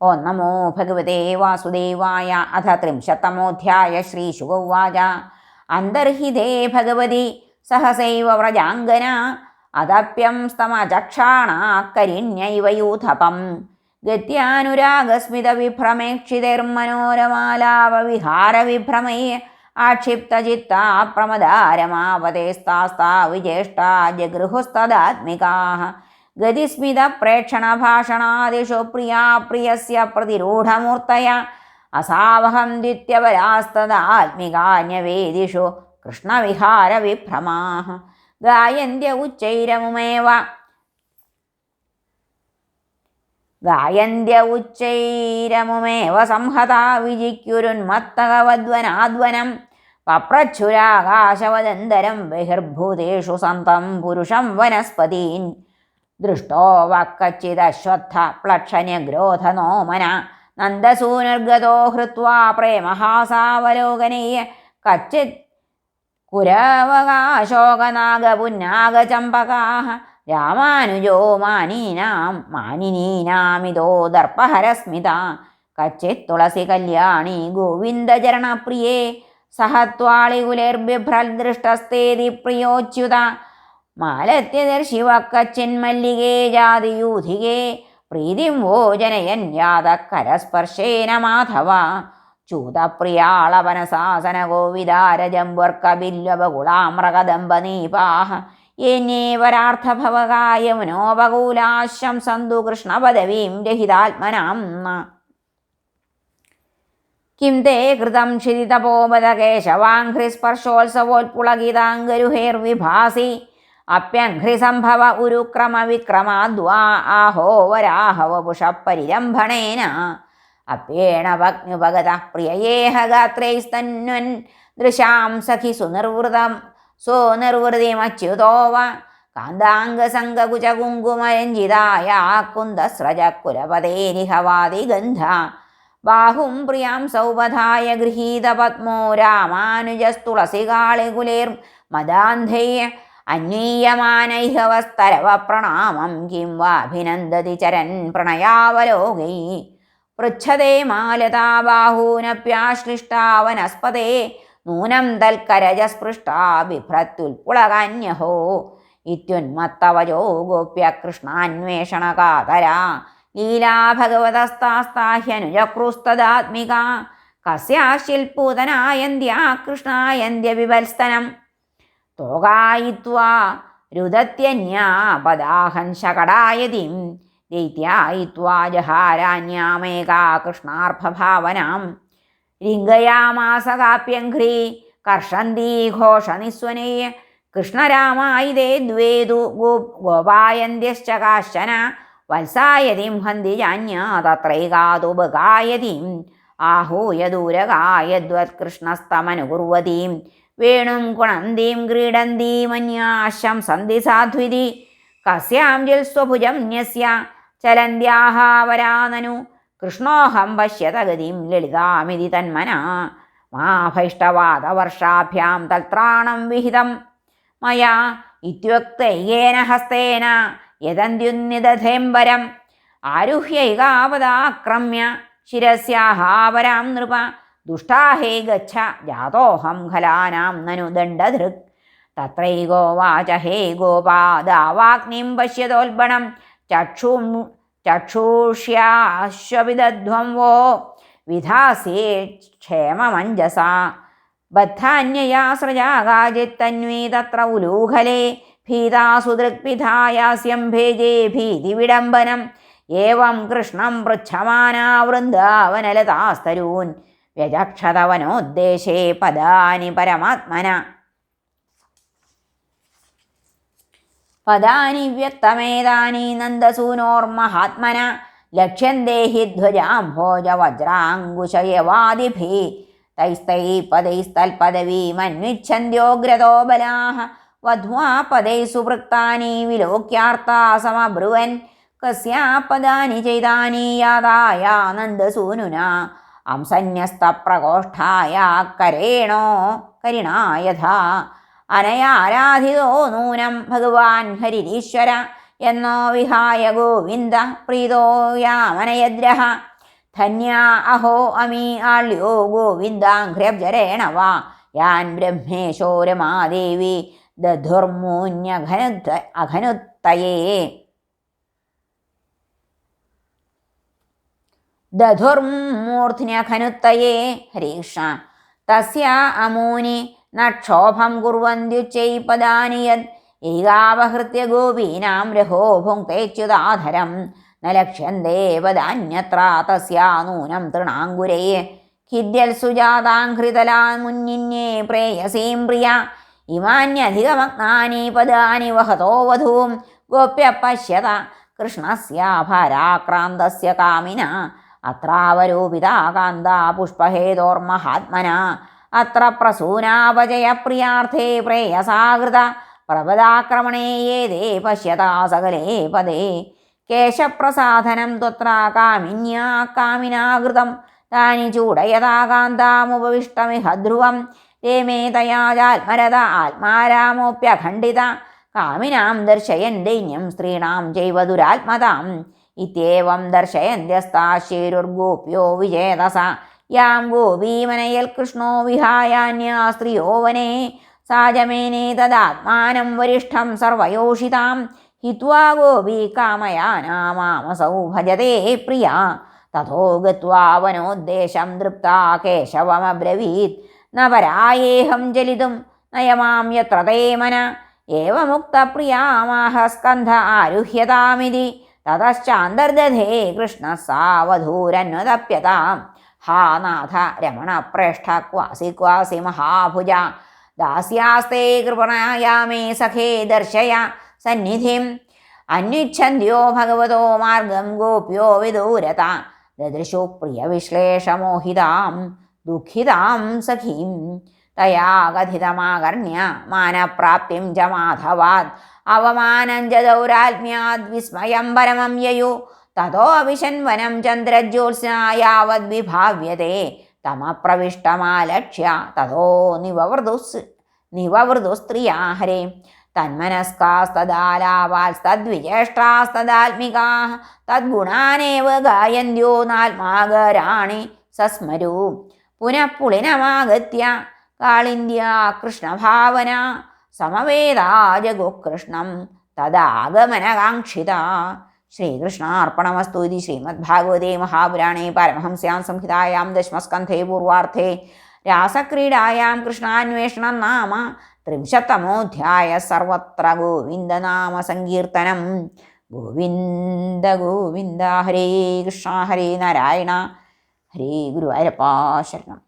ഓം നമോ ഭഗവതേ വാസുദേവായ അഥ ത്രിംശത്തമോധ്യായ ശ്രീശുഗൗവാച അന്തർഹിതേ ഭഗവതി സഹസൈവ വ്രജാംഗന അതപ്യം സ്തമചക്ഷാണാക്കരിണ്യൈവ യൂഥപം. ഗത്യാനുരാഗസ്മിതവിഭ്രമേക്ഷിതൈർമനോരമാലാപവിഹാരവിഭ്രമൈ ആക്ഷിപ്തചിത്താ പ്രമദാരമാവതേസ്താസ്താ വിജേഷ്ടാ ജഗൃഹുസ്തദാത്മികാः ഗതിസ്മിതപ്രേക്ഷണഭാഷണാദിഷു പ്രിയാ പ്രിയസ്യ പ്രതിരൂഢമൂർത്തയ. അസാവഹം ദ്വിത്യപരാസ്തദാത്മികാന്യവേദിഷു കൃഷ്ണവിഹാരവിഭ്രമാः ഗായന്ത്യ ഉച്ചൈരമുമേവ. ഗായന്ത്യ ഉച്ചൈരമുമേവ സംഹതാ വിജിക്യുരുന്മത്തകവദ്വനാദ്വനം പപ്രച്ഛുരാകാശവദന്തരം ബഹിർഭൂതേഷു സന്തം പുരുഷം വനസ്പതീൻ. ദൃഷ്ടോ വക്കച്ചിദശ്വത്ഥ പ്ലക്ഷന്യഗ്രോധനോമന നന്ദസൂനുർഗതോ ഹൃത്വാ പ്രേമഹാസാവലോകനീയ കച്ചിത് കുരവകാശോകനാഗപുന്നാഗചമ്പകാഹ രാമാനുജോ മാനീനാം മാനിനീനാമിതോ ദർപ്പഹരസ്മിത കച്ചിത് തുളസി കല്യാണി ഗോവിന്ദചരണപ്രിയേ സഹത്വാളികുലേർബിഭ്രൽദൃഷ്ടസ്തേതി പ്രിയോച്യുത മാലത്യദർശിവക്കച്ചിന്മല്ലികേ ജാതിയൂധികേ പ്രീതിം വോ ജനയൻ യാതക്കരസ്പർശേന മാധവ. ചൂതപ്രിയാളവനസാസന ഗോവിദാരജംബുർക്കബില്ലവകുളാമ്രകദംബനീപാഹ എന്നേവരാർത്ഥഭവകായ മനോപകൂലാശം സന്തു കൃഷ്ണപദവീം രഹിതാത്മനാം. കിം തേ കൃതം ക്ഷിതിതപോപദ കേശവാഘ്രിസ്പർശോത്സവോത്പുളകിതാംഗരുഹേർവിഭാസി അപ്യഘ്രിസംഭവ ഉരുക്രമ വിക്രമാദ്വാ ആഹോ അപ്യേണ ഭഗ്നുപഗത പ്രിയയേഹ ഗാത്രൈസ്തന്വൻ ദൃശാം സഖി സുനിർവൃതം. സുനിർവൃതിമച്യുതോവ കാന്താംഗസംഗകുചകുങ്കുമരഞ്ജിതായ കുലപതേരിഹവാതി ഗന്ധ ബാഹും പ്രിയാം സൗപധായ ഗൃഹീത പത്മോ രാമാനുജസ്തുളസികാളികുലേർ അന്വീയമാനൈഹവസ്തരവ പ്രണാമം കിം വാഭിനന്ദതി ചരൻ പ്രണയാവലോകൈ. പൃച്ഛതേ മാലതാ ബാഹൂനപ്യാശ്ലിഷ്ടാവനസ്പദേ നൂനം തൽക്കരജസ്പൃഷ്ടാ ബിഭ്രത്യുൽപുളകാന്യഹോ. ഇത്യുന്മത്തവജോ ഗോപ്യ കൃഷ്ണാന്വേഷണകാതര ലീലാ ഭഗവതസ്താസ്താഹ്യനുജക്രുസ്തദാത്മിക കസ്യാശിൽപൂതനായന്ത്യാ കൃഷ്ണായന്ത്യ വിവത്സ്തനം തോകായിത്വാ ദൈത്യായിത്വാ ജഹാരാന്യാമേകാ കൃഷ്ണാർഭഭാവനാം. ലിംഗയാമാസ കാപ്യഘ്രീ കർഷന്തീ ഘോഷനിസ്വനേ കൃഷ്ണരാമായിതേ ദ്വേതു ഗോ ഗോപായന്ത്യശ്ച കാശ്ചന വത്സായതിം ഹന്തി ജാന്യാ തത്രൈകാതുപകായതിം വേണും കുണന്തീം ക്രീഡന്തീമന്യാശം സന്ധി സാധ്വിതി കസ്യാം ജിൽസ്വഭുജം ന്യസ്യ ചലന്ത്യാഹാവരാനനു കൃഷ്ണോഹം പശ്യത ഗതിം ലളിതാമിതി തന്മന. മാഭൈഷ്ടവാദവർഷാഭ്യാം തൽത്രാണം വിഹിതം. മയാ ഇത്യുക്തൈകേന ഹസ്തേന യദന്ത്യുന്നിദധേംബരം ആരുഹ്യൈകാവതാക്രമ്യ ശിരസ്യാഹാവരാം നൃപ. ദുഷ്ടാഹേ ഗച്ഛ ജാതോഹം ഖലാനാം നനു ദണ്ഡധൃക്. തത്രൈകോവാച ഹേ ഗോപാദാവാഗ്നിം പശ്യതോൽബണം. ചക്ഷു ചക്ഷൂഷ്യാശ്വവിദധ്വം വോ വിധാസേ ക്ഷേമമഞ്ജസ. ബദ്ധാന്യയാ സൃജാകാചിത്തന്വീ തത്ര ഉലൂഹലേ ഭീതാസു ദൃക്പിധായാസ്യം ഭേജേ ഭീതിവിഡംബനം ഏവം കൃഷ്ണം പൃച്ഛമാനാ വൃന്ദാവനലതാസ്തരൂൻ വ്യജക്ഷതവനോദ്ദേശേ പദാനി പരമാത്മന. പദാനി വ്യക്തമേതാനി നന്ദസൂനോർമഹാത്മന. ലക്ഷ്യം ദേഹി ധ്വജാംഭോജ വജ്രാങ്കുശയവാദിഭി തൈസ്തൈ പദൈസ്തൽപദവീമന്വിച്ഛന്ത്യോഗ്രതോ ബലാഹ വധ്വാ പദൈ സുവൃത്താനി വിലോക്യാർത്താ സമബ്രുവൻ. കസ്യാ പദാനി ചൈതാനി യാതായ നന്ദസൂനുന. അംസന്യസ്തപ്രകോഷ്ഠായ കരേണോ കരിണായഥ. അനയാരാധിതോ നൂനം ഭഗവാൻ ഹരിരീശ്വര എന്നോ വിഹായ ഗോവിന്ദ പ്രീതോ യാമനയദ്രഹ. ധന്യ അഹോ അമി ആള്യോ ഗോവിന്ദാഘ്ര്യബ്ജരേണ വാ. യാൻ ബ്രഹ്മേശോരമാദേവി രമാദേവി ദധുർമൂന്യഘനുത്ത അഘനുത്തയേ. ദധുർമൂർധ്ന്യഘനുത്തയേ ഹരീഷ തസ്യ അമൂനി നക്ഷോഭം കുർവന്ത്യുച്ചൈ പദാനി യത് ഏകാവഹൃത്യ ഗോപീനാം രഹോ ഭുങ്ക്തേച്യുതാധരം ന ലക്ഷ്യന്തേ പദാന്യത്ര തൃണാങ്കുരേ. ഖിദ്യൽ സുജാതാഘ്രിതലാൻ മുന്നിന്യേ പ്രേയസീം പ്രിയ. ഇമാന്യധികമഗ്നാനി പദാനി വഹതോ വധൂം. ഗോപ്യ പശ്യത കൃഷ്ണസ്യ ഭാരാക്രാന്തസ്യ കാമിന. അത്രാവരൂപിതാ കാന്ത പുഷ്പഹേതോർമഹാത്മന. അത്ര പ്രസൂനാപജയപ്രിയാർത്ഥേ പ്രേയസാകൃത. പ്രപദാക്രമണേ യേതേ പശ്യതാ സകലേ പദേ. കേശപ്രസാധനം ത്വത്ര കാമിന്യാ കാമിനാകൃതം. താനി ചൂടയതാകാന്താമുപവിഷ്ടമിഹ ധ്രുവം. രേമേ തയാജാത്മരത ആത്മാരാമോപ്യഖണ്ഡിത. കാമിനാം ദർശയൻ ദൈന്യം സ്ത്രീണാം ചൈവ ദുരാത്മതാം. ഇത്യേവം ദർശയന്ത്യസ്താശേരുർഗോപ്യോ വിജേതസ യാം ഗോപീമനയൽ കൃഷ്ണോ വിഹായാന്യാ സ്ത്രീയോ വനേ സാജമേനേ തദാത്മാനം വരിഷ്ഠം സർവയോഷിതാം. ഹിത്വാ ഗോപി കാമയാനാമാമസൗ ഭജതേ പ്രിയ. തഥോ ഗത്വാ വനോദ്ദേശം തൃപ്താ കേശവമബ്രവീത്. ന പരായേഹം ജലിതും നയമാം യത്ര തേ മന ഏവമുക്തപ്രിയാമാഹ സ്കന്ധ ആരുഹ്യതാമിതി. തതശ്ചാന്തർദധേ കൃഷ്ണ സാവധൂരന്വതപ്യതാം ഹാ നാഥ രമണ പ്രേഷ്ഠ ക്വാസി ക്വാസി മഹാഭുജ. ദാസ്യാസ്തേ കൃപണായാമേ സഖേ ദർശയ സന്നിധിം. അന്വിച്ഛന്ത്യോ ഭഗവതോ മാർഗം ഗോപ്യോ വിദൂരത. ദദൃശു പ്രിയവിശ്ലേഷമോഹിതാം. ദുഃഖിതാം സഖീം. തയാ കഥിതമാകർണ്യ മാനപ്രാപ്തിം ച മാധവാത്. അവമാനം ച ദൗരാത്മ്യാത് വിസ്മയം പരമം യയു. തതോ അവിശൻവനം ചന്ദ്രജ്യോത്സ്നായാവത് വിഭാവ്യത്തെ തമപ്രവിഷ്ടമാലക്ഷ്യ തതോ നിവവൃതുസ് നിവവൃതു സ്ത്രിയാ ഹരേ തന്മനസ്കാസ്തദാലാവാൽസ്തദ്വിജേഷ്ടാസ്തദാത്മികാ തദ്ഗുണാനേവ ഗായന്ത്യോ നാത്മാകരാണി സസ്മരൂ. പുനഃ പുളിനമാഗത്യ കാളിന്ത്യ കൃഷ്ണഭാവന സമവേദാജഗോകൃഷ്ണം തദാഗമനകാംക്ഷിത. ശ്രീകൃഷ്ണാർപ്പണമസ്തു ഇതി ശ്രീമദ്ഭാഗവതേ മഹാപുരാണേ പരമഹംസ്യാം സംഹിതായാം ദശമസ്കന്ധേ പൂർവാർത്ഥേ രാസക്രീഡായാം കൃഷ്ണാന്വേഷണം നാമ സർവത്ര ഗോവിന്ദനാമ സങ്കീർത്തനം. ഗോവിന്ദ ഗോവിന്ദ ഹരേ കൃഷ്ണ ഹരേ നാരായണ ഹരേ ഗുരുവായൂരപ്പാ ശരണം.